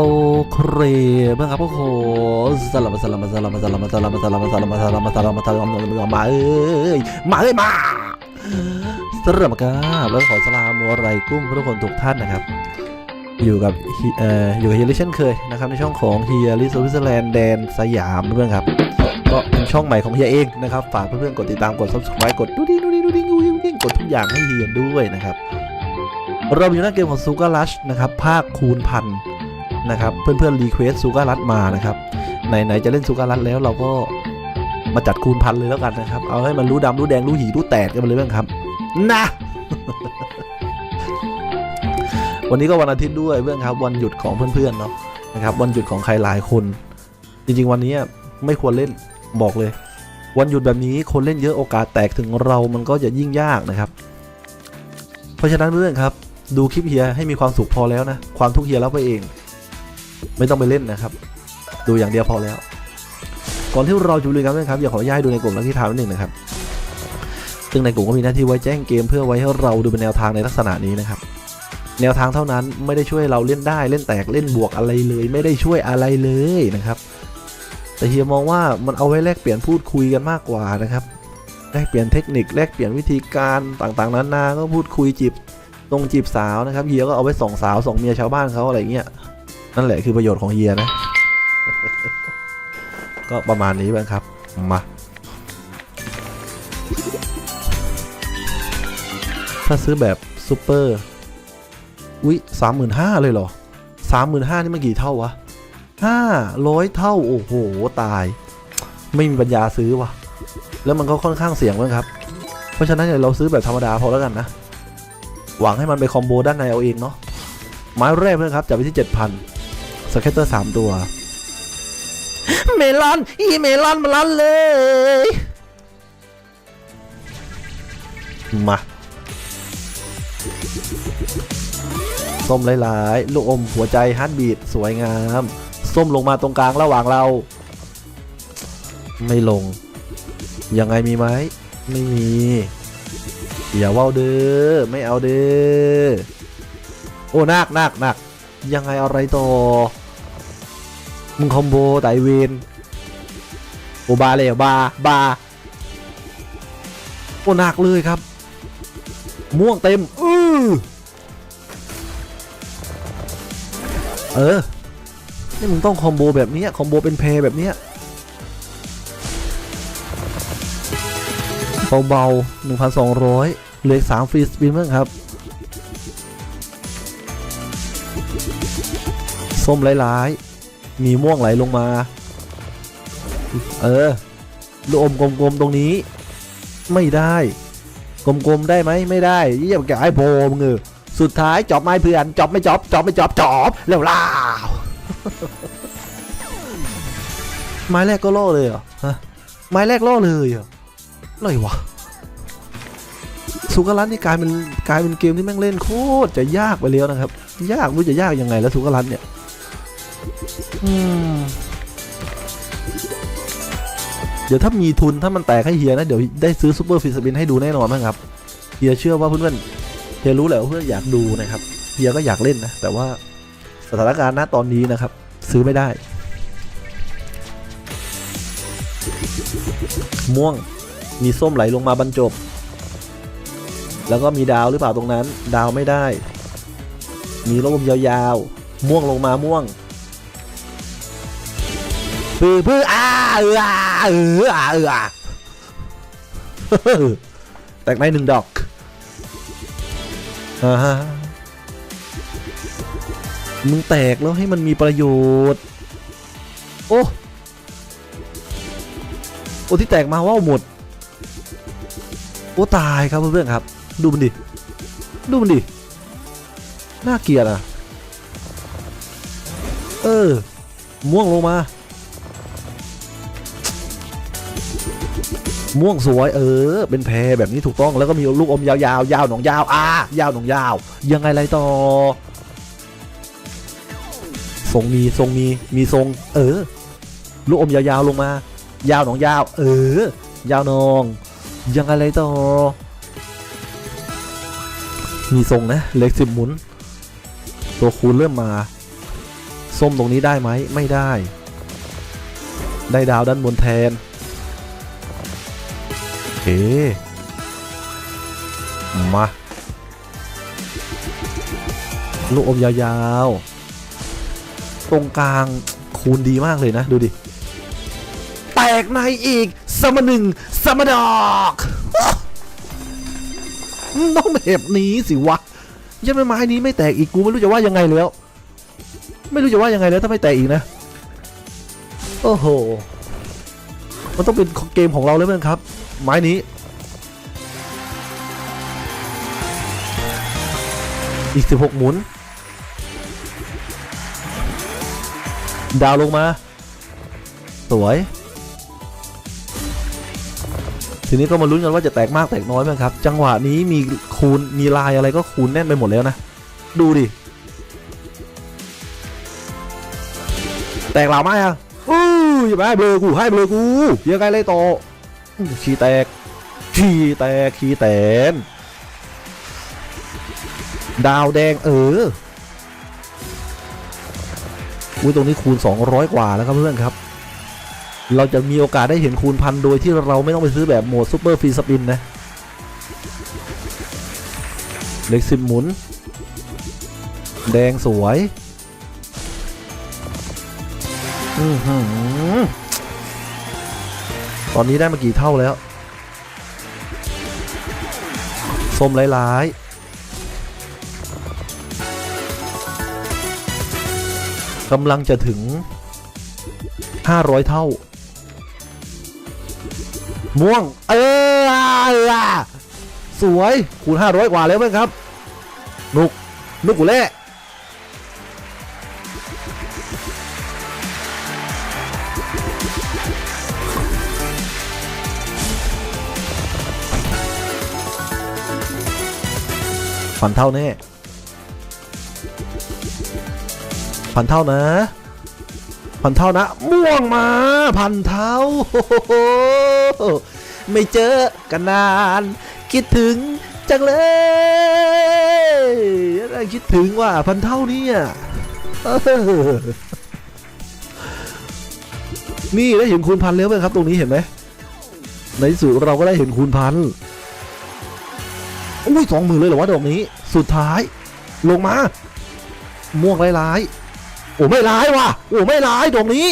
โอเคเพื่อครับโอ้โหสลับมาสลับมาสลับมาสลับมาสลับมาสลับมาสลับมาสลับมาสลับมาสลับมามาเอ้ยมาเอ้ยมาสลับมาครับแล้วขอสลามอะไรกุ้มทุกคนทุกท่านนะครับ อยู่กับเอ่ออยู่กับเฮียลิเช่นเคยนะครับในช่องของเฮียลิสวิตเซอร์แลนด์แดนสยามเพื่อนครับก็เป็นช่องใหม่ของเฮียเองนะครับฝากเพื่อนๆกดติดตามกด subscribe กดดูดิดูดิดูดิดูดิดูดิกดทุกอย่างให้เฮียด้วยนะครับเราอยู่หน้าเกมของซูการัชนะครับภาคคูณพัน นะครับ เพื่อนๆรีเควสซูการัชมานะครับไหนๆจะเล่นซูการัชแล้วเราก็มาจัดคูณพันเลยแล้วกันนะครับ เอาให้มันรู้ดำรู้แดงรู้หีรู้แตกกันไปเลยบ้างครับ นะ วันนี้ก็วันอาทิตย์ด้วยเพื่อนครับ วันหยุดของเพื่อนๆเนาะนะครับ วันหยุดของใครหลายคน จริง ๆ วันนี้ไม่ควรเล่นบอกเลย วันหยุดแบบนี้คนเล่นเยอะโอกาสแตกถึงเรามันก็จะยิ่งยากนะครับ เพราะฉะนั้นเพื่อนครับ ดูคลิปเฮียให้มีความสุขพอแล้วนะ ความทุกข์เฮียแล้วไปเอง ไม่ต้องไปเล่นนะครับ ดูอย่างเดียวพอแล้ว ก่อนที่เราจะลุยกันนะครับอยากขออนุญาตให้ดูในกลุ่มลักที่ทามนิดหนึ่งนะครับ ซึ่งในกลุ่มก็มีหน้าที่ไว้แจ้งเกมเพื่อไว้ให้เราดูเป็นแนวทางในลักษณะนี้นะครับ แนวทางเท่านั้นไม่ได้ช่วยเราเล่นได้เล่นแตกเล่นบวกอะไรเลย ไม่ได้ช่วยอะไรเลยนะครับ แต่เฮียมองว่ามันเอาไว้แลกเปลี่ยนพูดคุยกันมากกว่านะครับแลกเปลี่ยนเทคนิคแลกเปลี่ยนวิธีการต่างๆนานาก็พูดคุยจีบตรงจีบสาวนะครับเฮียก็เอาไว้ส่องสาวส่องเมียชาวบ้านเขาอะไรเงี้ย นั่นแหละคือประโยชน์ของเฮียนะ ก็ประมาณนี้บ้างครับ มา ถ้าซื้อแบบซูเปอร์อุ๊ยสามหมื่นห้าเลยเหรอสามหมื่นห้านี่มันกี่เท่าวะห้าร้อยเท่า โอ้โห ตาย ไม่มีปัญญาซื้อวะแล้วมันก็ค่อนข้างเสี่ยงด้วยครับ เพราะฉะนั้นเนี่ยเราซื้อแบบธรรมดาพอแล้วกันนะ หวังให้มันไปคอมโบด้านในเอาเองเนาะไม้แรกเพื่อนครับจับไปที่7,000ส เก็ตเตอร์3ตัว เมลอน อีเมลอนมาลันเลย มา ส้มหลายๆ ลูกอมหัวใจฮาร์ดบีดสวยงาม ส้มลงมาตรงกลางระหว่างเรา ไม่ลง ยังไงมีไหม ไม่มีอย่าว่าวเด้อไม่เอาเด้อโอ้นักนักนักยังไงอะไรต่อ มึงคอมโบไตเวนโอบาเลยบาบาโอหนักเลยครับ ม่วงเต็มอือเออ นี่มึงต้องคอมโบแบบนี้คอมโบเป็นเพย์แบบนี้เบาๆ1,200เหลือสามฟรีสปินเมอร์ครับ ส้มหลายๆ มีม่วงไหลลงมา เออลูกอมกลมๆตรงนี้ ไม่ได้ กลมๆได้ไหมไม่ได้เยี่ยมแกไอ้โพมึงเอสุดท้ายจอบไม้เพื่อนจอบไม่จอบจอบไม่จอบจอบแล้วล่าวไม้แรกก็ล่อเลยเหรอฮะไม้แรกล่อเลยเหรออะไรวะสุกรันนี่กลายเป็นกลายเป็นเกมที่แม่งเล่นโคตรจะยากไปแล้วนะครับ ยากม่รู้จะยากยังไงแล้วสุกรันเนี่ย เดี๋ยวถ้ามีทุนถ้ามันแตกให้เฮียนะ เดี๋ยวได้ซื้อซูเปอร์ฟิสบินให้ดูแน่นอนมั้งครับเฮียเชื่อว่าเพื่อนๆเฮียรู้แหละว่าเพื่อนอยากดูนะครับเฮียก็อยากเล่นนะ แต่ว่าสถานการณ์ณตอนนี้นะครับ ซื้อไม่ได้ ม่วงมีส้มไหลลงมาบรรจบ แล้วก็มีดาวหรือเปล่าตรงนั้น ดาวไม่ได้ มีลมยาวๆ ม่วงลงมาม่วง ปื้อปื้ออาเอออาเอออาเอออาแตกในหนึ่งดอกอ่าฮะมึงแตกแล้วให้มันมีประโยชน์ โอ้โอ้ที่แตกมาว่าวหมด โอ้ตายครับเพื่อนๆครับ ดูมันดิ ดูมันดิ น่าเกลียดอะ เออ ม่วงลงมา ม่วงสวยเออ เป็นแพรแบบนี้ถูกต้องแล้วก็มีลูกอมยาวๆยาวหนองยาวอ่ายาวหนองยาว ยังไงไรต่อทรงมีทรงมีมีทรง เออ ลูกอมยาวๆลงมา ยาวหนองยาว เออ ยาวนอง ยังอะไรต่อ มีทรงนะเล็กสิบหมุน ตัวคูณเริ่มมา ส้มตรงนี้ได้ไหมไม่ได้ ได้ดาวด้านบนแทน มา ลูกอมยาวๆ ตรงกลางคูณดีมากเลยนะ ดูดิ แตกในอีกสมหนึ่งสมดอกต้องแบบนี้สิวะยังไม่ไม้นี้ไม่แตกอีกกูไม่รู้จะว่ายังไงแล้ว ไม่รู้จะว่ายังไงแล้วถ้าไม่แตกอีกนะ โอ้โห มันต้องเป็นเกมของเราแล้วมั้งครับ ไม้นี้ อีก 16 หมุน ดาวลงมา สวย ทีนี้ก็มาลุ้นกันว่าจะแตกมากแตกน้อยไหมครับ จังหวะนี้มีคูณมีลายอะไรก็คูณแน่นไปหมดแล้วนะ ดูดิ แตกหลาไหมอะอู้ยไปเบลอกูให้เบลอกูยังไงเลยต่อ ขี้แตกขี้แตกขี้แตน ดาวแดงเอออุ้ยตรงนี้คูณ 200 กว่าแล้วครับเพื่อนครับ เราจะมีโอกาสได้เห็นคูณพันโดยที่เราไม่ต้องไปซื้อแบบโหมดซูเปอร์ฟรีสปินนะ เล็กสิบหมุน แดงสวย อื้อหือ อนนี้ได้มากี่เท่าแล้วส้มหลายๆกำลังจะถึง 500 เท่า ม่วง เอออะสวย คูณ 500 กว่าแล้วไหมครับ นุก นุกกูแล่ พันเท่าแน่พันเท่านะ พันเท่านะ ม่วงมา พันเท่าโอ้โหไม่เจอกันนาน คิดถึงจังเลย คิดถึงว่าพันเท่านี่นี่ได้เห็นคูณพันแล้วไหมครับ ตรงนี้เห็นไหม ในสุดเราก็ได้เห็นคูณพัน อุ้ยสองหมื่นเลยเหรอวะดอกนี้ สุดท้าย ลงมา ม่วงลายๆโอ้ไม่ร้ายว่ะโอ้ไม่ร้ายตรงนี้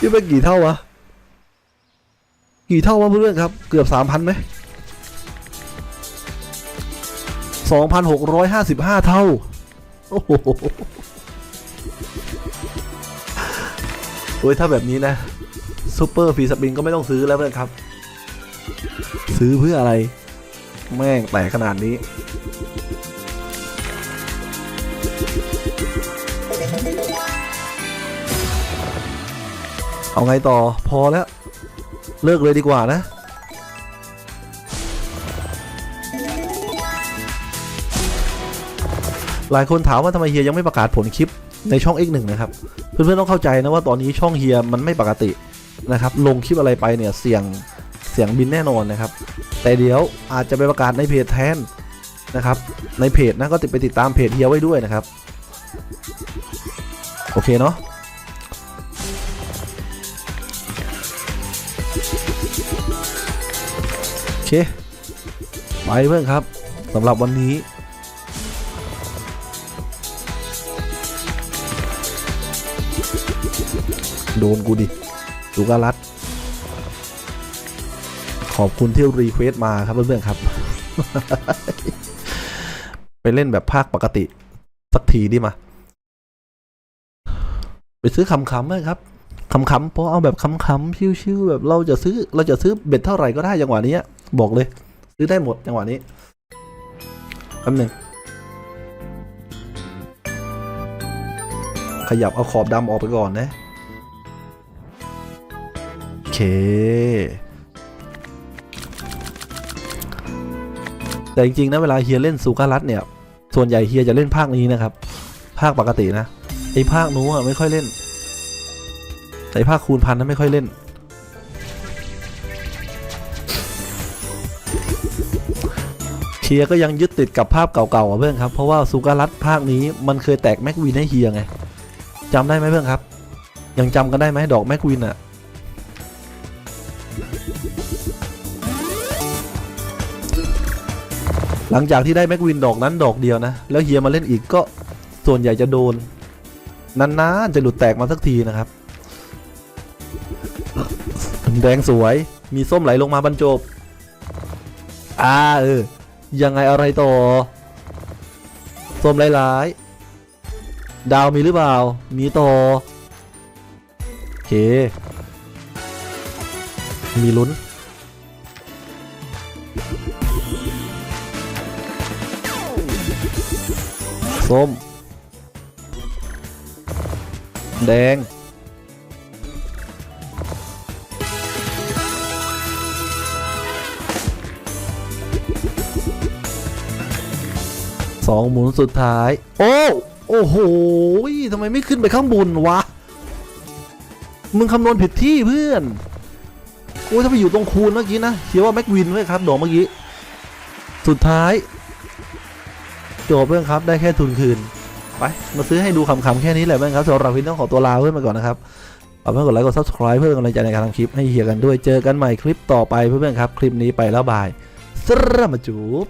นี่เป็นกี่เท่าวะ กี่เท่าวะเพื่อนครับ เกือบสามพันไหมสองพันหกร้อยห้าสิบห้าเท่า โอ้โห โอ้ยถ้าแบบนี้นะซูเปอร์ฟรีสปินก็ไม่ต้องซื้อแล้วเพื่อนครับ ซื้อเพื่ออะไร แม่งแตกขนาดนี้ เอาไงต่อพอแล้ว เลิกเลยดีกว่านะหลายคนถามว่าทำไมเฮียยังไม่ประกาศผลคลิปในช่อง X1 นะครับ เพื่อนๆต้องเข้าใจนะว่าตอนนี้ช่องเฮียมันไม่ปกตินะครับลงคลิปอะไรไปเนี่ยเสี่ยงเสียงบินแน่นอนนะครับ แต่เดี๋ยวอาจจะไปประกาศในเพจแทนนะครับ ในเพจนะก็ติดไปติดตามเพจเฮียไว้ด้วยนะครับ โอเคเนาะโอเค ไปเพื่อนครับสำหรับวันนี้ โดนกูดิดูกาลัด ขอบคุณที่รีเควสมาครับเพื่อนๆครับ ไปเล่นแบบภาคปกติ สักทีดิมา ไปซื้อคำๆเลยครับคำๆเพราะเอาแบบคำๆชิวๆแบบเราจะซื้อเราจะซื้อเบ็ดเท่าไหร่ก็ได้จังหวะนี้บอกเลย ซื้อได้หมดจังหวะนี้แป๊บหนึงขยับเอาขอบดำออกไปก่อนนะ ค แต่จริงๆนะเวลาเฮียเล่นซูการัตเนี่ย ส่วนใหญ่เฮียจะเล่นภาคนี้นะครับ ภาคปกตินะ ไอภาคนู้อะไม่ค่อยเล่นไอภาคคูณพันนั้นไม่ค่อยเล่น เฮียก็ยังยึดติดกับภาพเก่าๆอะเพื่อนครับ เพราะว่าซูการัตภาคนี้มันเคยแตกแม็กวินให้เฮียไงจำได้ไหมเพื่อนครับ ยังจำกันได้ไหมดอกแม็กวินอะ หลังจากที่ได้แม็กวินดอกนั้นดอกเดียวนะ แล้วเฮียมาเล่นอีกก็ส่วนใหญ่จะโดนนานๆจะหลุดแตกมาสักทีนะครับ แดงสวยมีส้มไหลลงมาบรรจบ อ่าเออ ยังไงอะไรต่อ ส้มหลายๆ ดาวมีหรือเปล่า มีต่อโอเค มีลุ้น ส้ม แดง สองหมุนสุดท้าย โอ้ โอ้โหทำไมไม่ขึ้นไปข้างบนวะ มึงคำนวณผิดที่เพื่อนโอ้ยถ้าไปอยู่ตรงคูณเมื่อกี้นะเขียนว่าแม็กวินไว้ครับดอกเมื่อกี้ สุดท้าย จบเพื่อนครับได้แค่ทุนคืนไปมาซื้อให้ดูคำๆแค่นี้แหละเพื่อนครับสำหรับวินต้องขอตัวลาเพื่อนไปก่อนนะครับฝากเพื่อนกดไลค์กด subscribe เพื่อเป็นกำลังใจในการทำคลิปให้เฮียกันด้วยเจอกันใหม่คลิปต่อไปเพื่อนๆครับ คลิปนี้ไปแล้วบายสรมาจูบ